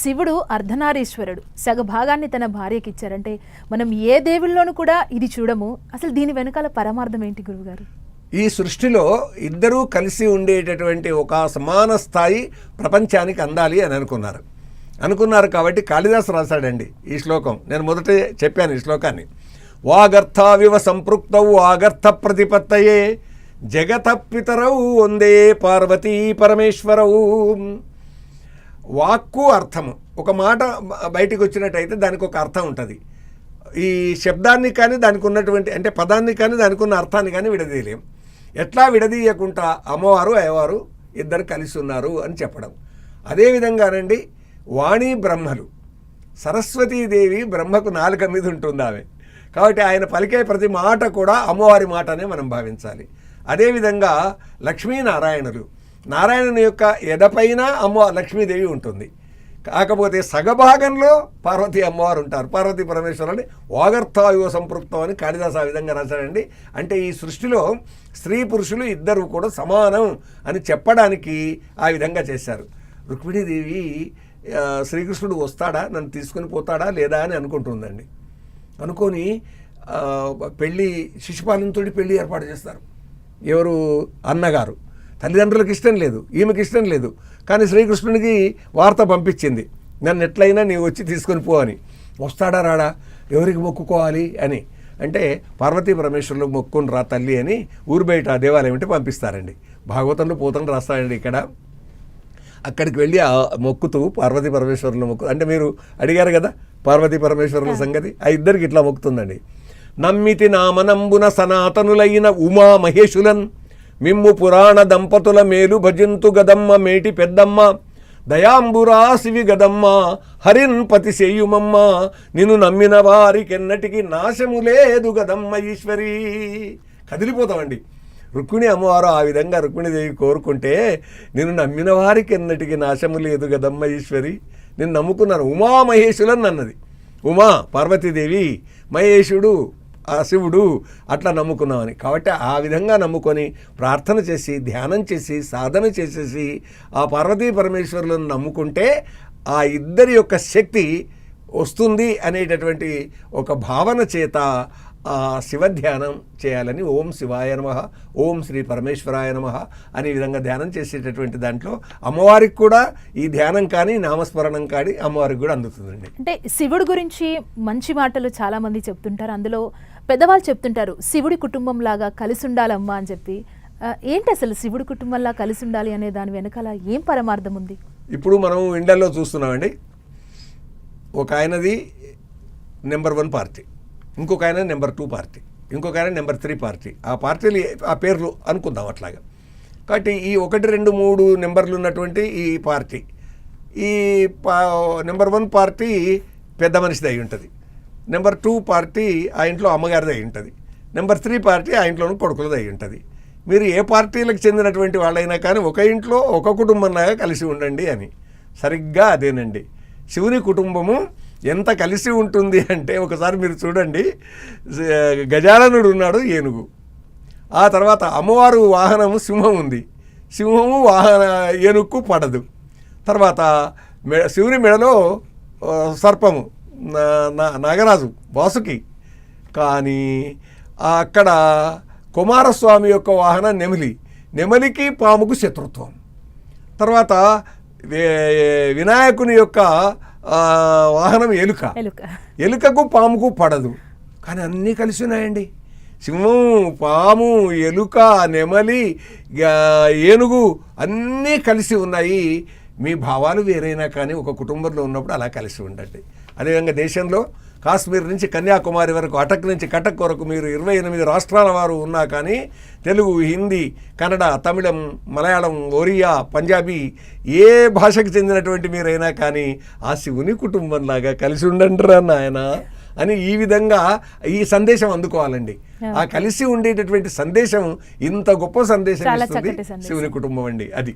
శివుడు అర్ధనారీశ్వరుడు. సగ భాగాన్ని తన భార్యకి ఇచ్చారంటే మనం ఏ దేవుల్లోనూ కూడా ఇది చూడము. అసలు దీని వెనకాల పరమార్థం ఏంటి గురువుగారు? ఈ సృష్టిలో ఇద్దరూ కలిసి ఉండేటటువంటి ఒక సమాన స్థాయి ప్రపంచానికి అందాలి అని అనుకున్నారు. అనుకున్నారు కాబట్టి కాళిదాసు రాశాడండి ఈ శ్లోకం. నేను మొదట చెప్పాను ఈ శ్లోకాన్ని. వాగర్థావివ సంపృక్తవు ఆగర్థ ప్రతిపత్తయే జగత పితరవు వందే పార్వతీ పరమేశ్వరవు వాక్కు అర్థము. ఒక మాట బయటికి వచ్చినట్టయితే దానికి ఒక అర్థం ఉంటుంది. ఈ శబ్దాన్ని కానీ దానికి ఉన్నటువంటి అంటే పదాన్ని కానీ దానికి ఉన్న అర్థాన్ని కానీ విడదీయలేం. ఎట్లా విడదీయకుండా అమ్మవారు అయ్యవారు ఇద్దరు కలిసి ఉన్నారు అని చెప్పడం. అదేవిధంగానండి వాణి బ్రహ్మలు. సరస్వతీదేవి బ్రహ్మకు నాలుక మీద ఉంటుంది ఆమె కాబట్టి ఆయన పలికే ప్రతి మాట కూడా అమ్మవారి మాటనే మనం భావించాలి. అదేవిధంగా లక్ష్మీనారాయణులు. నారాయణుని యొక్క ఎదపైన అమ్మవారు లక్ష్మీదేవి ఉంటుంది. కాకపోతే సగభాగంలో పార్వతీ అమ్మవారు ఉంటారు. పార్వతీ పరమేశ్వరుని వాగర్థాయువ సంపృక్తం అని కాళిదాస్ ఆ విధంగా రాశాడండి. అంటే ఈ సృష్టిలో స్త్రీ పురుషులు ఇద్దరు కూడా సమానం అని చెప్పడానికి ఆ విధంగా చేశారు. రుక్మిణీదేవి శ్రీకృష్ణుడు వస్తాడా? నన్ను తీసుకొని పోతాడా? లేదా అని అనుకుంటుందండి. అనుకొని పెళ్ళి శిశుపాలనతోటి పెళ్ళి ఏర్పాటు చేస్తారు. ఎవరు? అన్నగారు. తల్లిదండ్రులకు ఇష్టం లేదు ఈమెకి ఇష్టం లేదు. కానీ శ్రీకృష్ణునికి వార్త పంపించింది. నన్ను ఎట్లయినా నీవు వచ్చి తీసుకొని పో అని. వస్తాడా రాడా? ఎవరికి మొక్కుకోవాలి? అని. అంటే పార్వతీ పరమేశ్వరులు మొక్కుని రా తల్లి అని ఊరు బయట దేవాలయం అంటే పంపిస్తారండి. భాగవతంలో పోతం రాస్తారండి ఇక్కడ. అక్కడికి వెళ్ళి ఆ మొక్కుతూ పార్వతీ పరమేశ్వరుల మొక్కు అంటే మీరు అడిగారు కదా పార్వతీ పరమేశ్వరుల సంగతి? ఆ ఇద్దరికి ఇట్లా మొక్కుతుందండి. నమ్మితి నామనంబున సనాతనులైన ఉమా మహేశులన్ మిమ్ము పురాణ దంపతుల మేలు భజింతు గదమ్మ మేటి పెద్దమ్మ. దయాంబురా శివి గదమ్మ హరిన్ పతి సేయుమమ్మ నిన్ను నమ్మిన వారికెన్నటికి నాశము లేదు గదమ్మ ఈశ్వరీ. కదిలిపోతామండి. రుక్మిణి అమ్మవారు ఆ విధంగా రుక్మిణీదేవి కోరుకుంటే నేను నమ్మిన వారికి ఎన్నటికి నాశము లేదు కదమ్మ ఈశ్వరి. నేను నమ్ముకున్నాను ఉమామహేశులని అన్నది ఉమా పార్వతీదేవి మహేశుడు ఆ శివుడు అట్లా నమ్ముకున్నామని. కాబట్టి ఆ విధంగా నమ్ముకొని ప్రార్థన చేసి ధ్యానం చేసి సాధన చేసేసి ఆ పార్వతీ పరమేశ్వరులను నమ్ముకుంటే ఆ ఇద్దరి యొక్క శక్తి వస్తుంది అనేటటువంటి ఒక భావన చేత ఆ శివ ధ్యానం చేయాలని ఓం శివాయ నమ ఓం శ్రీ పరమేశ్వరాయ నమ అనే విధంగా ధ్యానం చేసేటటువంటి దాంట్లో అమ్మవారికి కూడా ఈ ధ్యానం కానీ నామస్మరణం కానీ అమ్మవారికి కూడా అందుతుందండి. అంటే శివుడు గురించి మంచి మాటలు చాలామంది చెప్తుంటారు. అందులో పెద్దవాళ్ళు చెప్తుంటారు శివుడి కుటుంబం లాగా కలిసి ఉండాలమ్మా అని చెప్పి. ఏంటి అసలు శివుడి కుటుంబంలా కలిసి ఉండాలి అనే దాని వెనకాల ఏం పరమార్థం ఉంది? ఇప్పుడు మనం ఇండియాలో చూస్తున్నామండి. ఒక ఆయనది నెంబర్ వన్ పార్టీ ఇంకొక ఆయన నెంబర్ టూ పార్టీ ఇంకొక ఆయన నెంబర్ త్రీ పార్టీ. ఆ పార్టీలు ఆ పేర్లు అనుకుందాం అట్లాగా. కాబట్టి ఈ ఒకటి రెండు మూడు నెంబర్లు ఉన్నటువంటి ఈ పార్టీ ఈ పా నెంబర్ వన్ పార్టీ పెద్ద మనిషిది అయి ఉంటుంది. నెంబర్ టూ పార్టీ ఆ ఇంట్లో అమ్మగారిది అయి ఉంటుంది. నెంబర్ త్రీ పార్టీ ఆ ఇంట్లోనూ కొడుకులది అయి ఉంటుంది. మీరు ఏ పార్టీలకు చెందినటువంటి వాళ్ళైనా కానీ ఒక ఇంట్లో ఒక కుటుంబంలాగా కలిసి ఉండండి అని. సరిగ్గా అదేనండి. శివుని కుటుంబము ఎంత కలిసి ఉంటుంది అంటే ఒకసారి మీరు చూడండి. గజాననుడు ఉన్నాడు ఏనుగు. ఆ తర్వాత అమ్మవారు వాహనము సింహం ఉంది. సింహము వాహన ఏనుగుకు పడదు. తర్వాత మె శివుని మెడలో సర్పము. నాగరాజు వాసుకి. కానీ అక్కడ కుమారస్వామి యొక్క వాహనం నెమిలి. నెమలికి పాముకు శత్రుత్వం. తర్వాత వినాయకుని యొక్క వాహనం ఎలుక. ఎలుక. ఎలుకకు పాముకు పడదు. కానీ అన్నీ కలిసి ఉన్నాయండి. సింహం పాము ఎలుక నెమలి ఏనుగు అన్నీ కలిసి ఉన్నాయి. మీ భావాలు వేరైనా కానీ ఒక కుటుంబంలో ఉన్నప్పుడు అలా కలిసి ఉండండి. అదేవిధంగా దేశంలో కాశ్మీర్ నుంచి కన్యాకుమారి వరకు అటక్ నుంచి కటక్ వరకు మీరు ఇరవై ఎనిమిది రాష్ట్రాల వారు ఉన్నా కానీ తెలుగు హిందీ కన్నడ తమిళం మలయాళం ఒరియా పంజాబీ ఏ భాషకు చెందినటువంటి మీరైనా కానీ ఆ శివుని కుటుంబంలాగా కలిసి ఉండండి రా నాయన అని ఈ విధంగా ఈ సందేశం అందుకోవాలండి. ఆ కలిసి ఉండేటటువంటి సందేశం ఇంత గొప్ప సందేశం ఇస్తుంది. శివుని కుటుంబం అండి. అది.